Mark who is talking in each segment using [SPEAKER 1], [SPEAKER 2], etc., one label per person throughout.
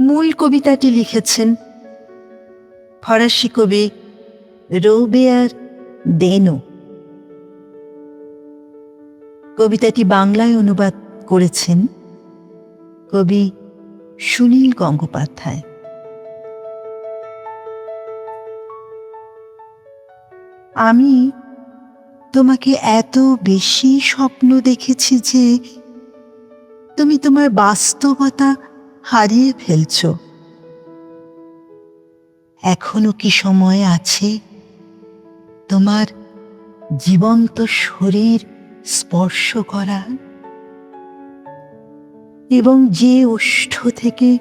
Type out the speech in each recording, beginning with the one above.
[SPEAKER 1] মূল কবিতাটি লিখেছেন ফরাসি কবি রোবেয়ার দেনো। কবিতাটি বাংলায় অনুবাদ করেছেন কবি সুনীল গঙ্গোপাধ্যায়। আমি তোমাকে এত বেশি স্বপ্ন দেখেছি যে তুমি তোমার বাস্তবতা হারিয়ে ফেলছ। এখনও কি সময় আছে? তোমার জীবন্ত শরীর স্পর্শ করা এবং যে ওষ্ঠ থেকে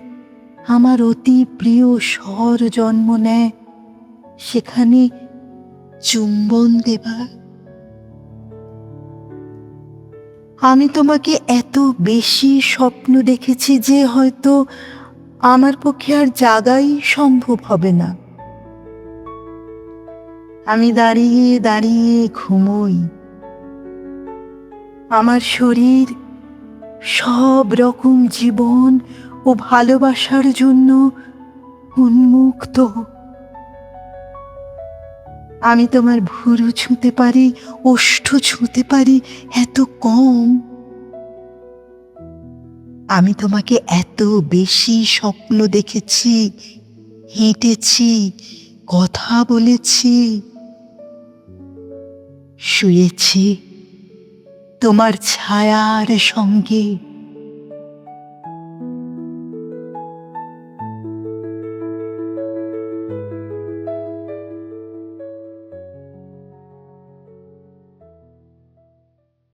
[SPEAKER 1] আমার অতি প্রিয় স্বর জন্ম নেয়, সেখানে চুম্বন দেবা আমি তোমাকে এত বেশি স্বপ্ন দেখেছি যে হয়তো আমার পক্ষে আর জাগাই সম্ভব হবে না। আমি দাঁড়িয়ে দাঁড়িয়ে ঘুমোই। আমার শরীর সব রকম জীবন ও ভালোবাসার জন্য উন্মুক্ত। আমি তোমার ভুরু ছুঁতে পারি, ওষ্ঠ ছুঁতে পারি, এত কম। আমি তোমাকে এত বেশি স্বপ্ন দেখেছি, হেঁটেছি, কথা বলেছি, শুয়েছি তোমার ছায়ার সঙ্গে।